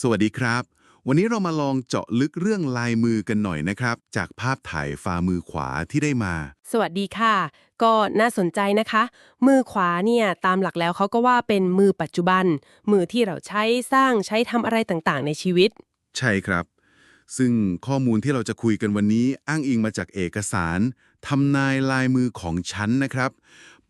สวัสดีครับ วันนี้เรามาลองเจาะลึกเรื่องลายมือกันหน่อยนะครับ จากภาพถ่ายฝ่ามือขวาที่ได้มา สวัสดีค่ะ ก็น่าสนใจนะคะ มือขวาเนี่ยตามหลักแล้วเขาก็ว่าเป็นมือปัจจุบัน มือที่เราใช้สร้างใช้ทำอะไรต่างๆ ในชีวิต ใช่ครับ ซึ่งข้อมูลที่เราจะคุยกันวันนี้อ้างอิงมาจากเอกสารทำนายลายมือของฉันนะครับ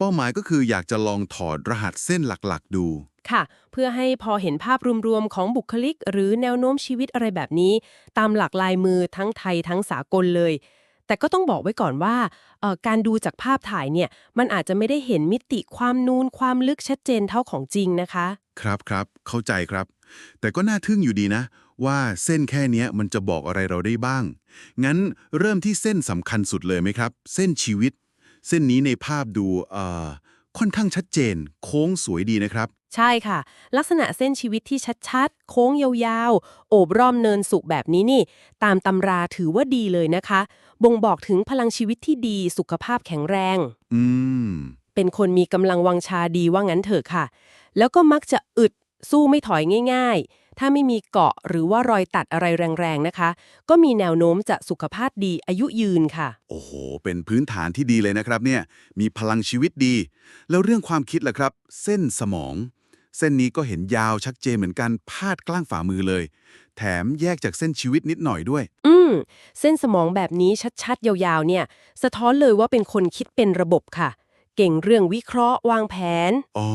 เป้าหมายก็คืออยากจะลองถอดรหัสเส้นหลักๆ ดู ค่ะ เพื่อให้พอเห็นภาพรวมๆ ของบุคลิก หรือแนวโน้มชีวิตอะไรแบบนี้ ตามหลักลายมือทั้งไทยทั้งสากลเลย แต่ก็ต้องบอกไว้ก่อนว่าเอ่อการดูจากภาพถ่ายเนี่ย มันอาจจะไม่ได้เห็นมิติความนูนความลึกชัดเจนเท่าของจริงนะคะ ครับครับ เข้าใจครับ แต่ก็น่าทึ่งอยู่ดีนะ ว่าเส้นแค่เนี้ยมันจะบอกอะไรเราได้บ้าง งั้นเริ่มที่เส้นสำคัญสุดเลยไหมครับ เส้นชีวิต เส้นนี้ในภาพดูเอ่อค่อนข้างชัดเจน โค้งสวยดีนะครับ ใช่ค่ะ ลักษณะเส้นชีวิตที่ชัดๆ โค้งยาวๆ โอบรอมเนินสุกแบบนี้นี่ ตามตำราถือว่าดีเลยนะคะ บ่งบอกถึงพลังชีวิตที่ดีสุขภาพแข็งแรง อืม เป็นคนมีกำลังวังชาดีว่างั้นเถอะค่ะ แล้วก็มักจะอึดสู้ไม่ถอยง่ายๆ ถ้าไม่มีเกาะหรือว่ารอยตัดอะไรแรงๆนะคะ ก็มีแนวโน้มจะสุขภาพดีอายุยืนค่ะ โอ้โห เป็นพื้นฐานที่ดีเลยนะครับเนี่ย มีพลังชีวิตดี แล้วเรื่องความคิดล่ะครับ เส้นสมอง เส้นนี้ก็เห็นยาวชัดเจนเหมือนกันพาดกลางฝ่ามือเลย แถมแยกจากเส้นชีวิตนิดหน่อยด้วย อืม เส้นสมองแบบนี้ชัดๆ ยาวๆ เนี่ย สะท้อนเลยว่าเป็นคนคิดเป็นระบบค่ะ เก่งเรื่องวิเคราะห์วางแผน อ๋อ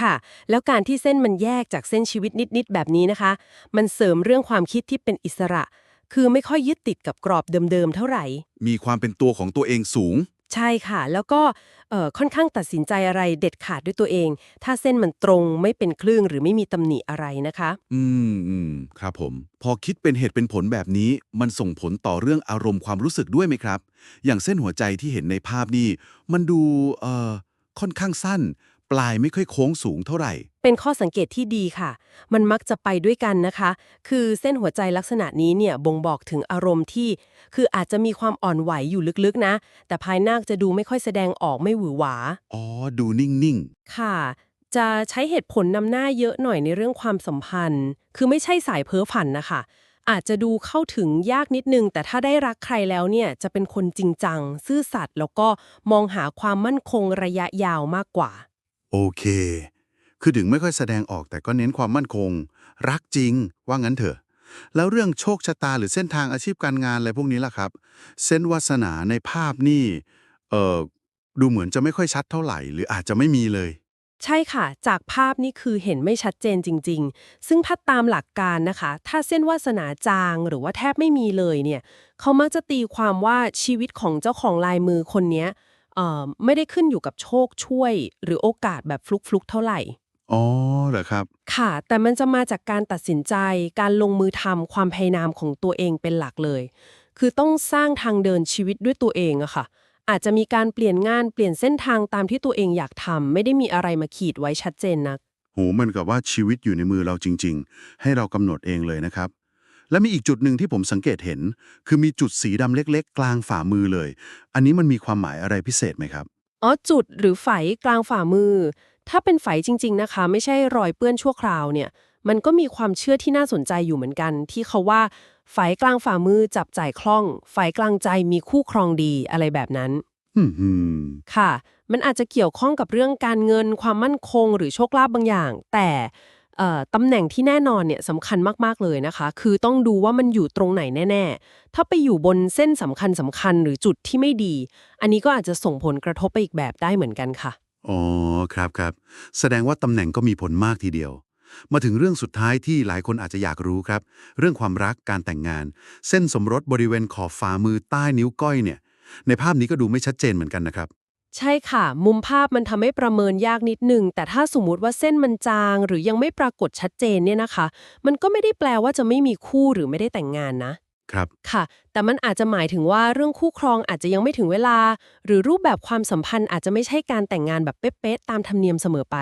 ค่ะ แล้วการที่เส้นมันแยกจากเส้นชีวิตนิด ๆ แบบนี้นะคะ มันเสริมเรื่องความคิดที่เป็นอิสระ คือไม่ค่อยยึดติดกับกรอบเดิม ๆ เท่าไหร่ มีความเป็นตัวของตัวเองสูง ใช่ค่ะ แล้วก็ค่อนข้างตัดสินใจอะไรเด็ดขาดด้วยตัวเอง ถ้าเส้นมันตรงไม่เป็นคลื่นหรือไม่มีตำหนิอะไรนะคะ อืมอืมครับผม พอคิดเป็นเหตุเป็นผลแบบนี้ มันส่งผลต่อเรื่องอารมณ์ความรู้สึกด้วยไหมครับ อย่างเส้นหัวใจที่เห็นในภาพนี่มันดูเอ่อค่อนข้างสั้น ปลายไม่ค่อยโค้งสูงเท่าไหร่ เป็นข้อสังเกตที่ดีค่ะ มันมักจะไปด้วยกันนะคะ คือเส้นหัวใจลักษณะนี้เนี่ยบ่งบอกถึงอารมณ์ที่ คืออาจจะมีความอ่อนไหวอยู่ลึกๆนะ แต่ภายนอกจะดูไม่ค่อยแสดงออกไม่หวือหวา อ๋อ ดูนิ่งค่ะ จะใช้เหตุผลนำหน้าเยอะหน่อยในเรื่องความสัมพันธ์ คือไม่ใช่สายเพ้อฝันนะคะ อาจจะดูเข้าถึงยากนิดนึง แต่ถ้าได้รักใครแล้วเนี่ยจะเป็นคนจริงจัง ซื่อสัตย์แล้วก็มองหาความมั่นคงระยะยาวมากกว่าๆโอเค คือถึงไม่ค่อยแสดงออกแต่ก็เน้นความมั่นคง รักจริง ว่างั้นเถอะ แล้วเรื่องโชคชะตาหรือเส้นทางอาชีพการงานอะไรพวกนี้ล่ะครับ เส้นวาสนาในภาพนี่เอ่อดูเหมือนจะไม่ค่อยชัดเท่าไหร่ หรืออาจจะไม่มีเลย ใช่ค่ะ จากภาพนี่คือเห็นไม่ชัดเจนจริง ๆ ซึ่งถ้าตามหลักการนะคะ ถ้าเส้นวาสนาจางหรือว่าแทบไม่มีเลยเนี่ยเขามักจะตีความว่าชีวิตของเจ้าของลายมือคนเนี้ยไม่ได้ขึ้นอยู่กับโชคช่วย หรือโอกาสแบบฟลุกๆเท่าไหร่ อ๋อเหรอครับ ค่ะ แต่มันจะมาจากการตัดสินใจ การลงมือทำความพยายามของตัวเองเป็นหลักเลย คือต้องสร้างทางเดินชีวิตด้วยตัวเองอะค่ะ อาจจะมีการเปลี่ยนงานเปลี่ยนเส้นทางตามที่ตัวเองอยากทำไม่ได้มีอะไรมาขีดไว้ชัดเจนนัก โหเหมันกับว่าชีวิตอยู่ในมือเราจริง ๆ ให้เรากำหนดเองเลยนะครับ และมีอีกจุดหนึ่งที่ผมสังเกตเห็น คือมีจุดสีดำเล็ก ๆ กลางฝ่ามือเลย อันนี้มันมีความหมายอะไรพิเศษไหมครับ อ๋อจุดหรือไฝกลางฝ่ามือ ถ้าเป็นไฝจริง ๆ นะคะ ไม่ใช่รอยเปื้อนชั่วคราวเนี่ย มันก็มีความเชื่อที่น่าสนใจอยู่เหมือนกัน ที่เขาว่าไฝกลางฝ่ามือจับจ่ายคล่องไฝกลางใจมีคู่ครองดีอะไรแบบนั้นอืมหืมค่ะ มันอาจจะเกี่ยวข้องกับเรื่องการเงินความมั่นคง หรือโชคลาภบางอย่าง แต่เอ่อตำแหน่งที่แน่นอนเนี่ยสำคัญมาก ๆ เลยนะคะ คือต้องดูว่ามันอยู่ตรงไหนแน่ ๆ ถ้าไปอยู่บนเส้นสำคัญสำคัญหรือจุดที่ไม่ดี อันนี้ก็อาจจะส่งผลกระทบไปอีกแบบได้เหมือนกันค่ะ อ๋อครับครับ แสดงว่าตำแหน่งก็มีผลมากทีเดียว มาถึงเรื่องสุดท้ายที่หลายคนอาจจะอยากรู้ครับ เรื่องความรักการแต่งงาน เส้นสมรสบริเวณขอบฝ่ามือใต้นิ้วก้อยเนี่ย ในภาพนี้ก็ดูไม่ชัดเจนเหมือนกันนะครับ ใช่ค่ะ มุมภาพมันทำให้ประเมินยากนิดหนึ่งแต่ถ้าสมมุติว่าเส้นมันจาง หรือยังไม่ปรากฏชัดเจนเนี่ยนะคะ มันก็ไม่ได้แปลว่าจะไม่มีคู่หรือไม่ได้แต่งงานนะ ครับ ค่ะ แต่มันอาจจะหมายถึงว่าเรื่องคู่ครองอาจจะยังไม่ถึงเวลา หรือรูปแบบความสัมพันธ์อาจจะไม่ใช่การแต่งงานแบบเป๊ะๆตามธรรมเนียมเสมอไป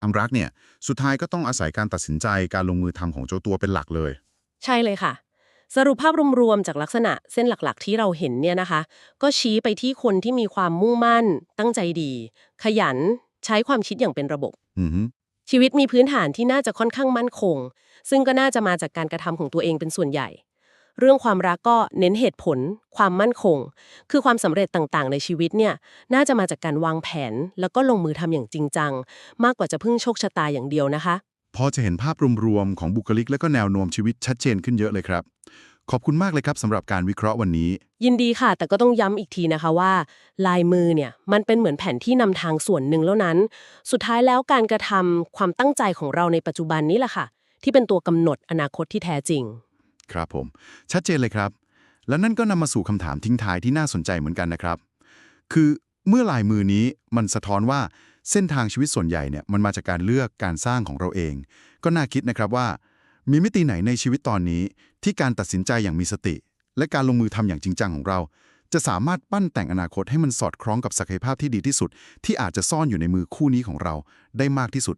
ความรักเนี่ย สุดท้ายก็ต้องอาศัยการตัดสินใจการลงมือทำของเจ้าตัวเป็นหลักเลย ใช่เลยค่ะ สรุปภาพรวมๆจากลักษณะเส้นหลักๆ ที่เราเห็นเนี่ยนะคะ ก็ชี้ไปที่คนที่มีความมุ่งมั่น ตั้งใจดี ขยัน ใช้ความคิดอย่างเป็นระบบ อือฮึชีวิตมีพื้นฐานที่น่าจะค่อนข้างมั่นคง ซึ่งก็น่าจะมาจากการกระทำของตัวเองเป็นส่วนใหญ่ เรื่องความรักก็เน้นเหตุผล ความมั่นคง คือความสำเร็จต่างๆ ในชีวิตเนี่ยน่าจะมาจากการวางแผน แล้วก็ลงมือทำอย่างจริงจัง มากกว่าจะพึ่งโชคชะตาอย่างเดียวนะคะพอจะเห็นภาพรวมๆของบุคลิกและก็แนวโน้มชีวิตชัดเจนขึ้นเยอะเลยครับ ขอบคุณมากเลยครับสำหรับการวิเคราะห์วันนี้ ยินดีค่ะ แต่ก็ต้องย้ำอีกทีนะคะว่า ลายมือเนี่ยมันเป็นเหมือนแผนที่นำทางส่วนหนึ่งแล้วนั้น สุดท้ายแล้วการกระทำความตั้งใจของเราในปัจจุบันนี้แหละค่ะ ที่เป็นตัวกำหนดอนาคตที่แท้จริง ครับผม ชัดเจนเลยครับ และนั่นก็นำมาสู่คำถามทิ้งท้ายที่น่าสนใจเหมือนกันนะครับ คือเมื่อลายมือนี้มันสะท้อนว่าเส้นทางชีวิตส่วนใหญ่เนี่ยมันมาจากการเลือกการสร้างของเราเอง ก็น่าคิดนะครับว่า มีมิติไหนในชีวิตตอนนี้ ที่การตัดสินใจอย่างมีสติ และการลงมือทำอย่างจริงจังของเรา จะสามารถปั้นแต่งอนาคตให้มันสอดคล้องกับศักยภาพที่ดีที่สุด ที่อาจจะซ่อนอยู่ในมือคู่นี้ของเราได้มากที่สุด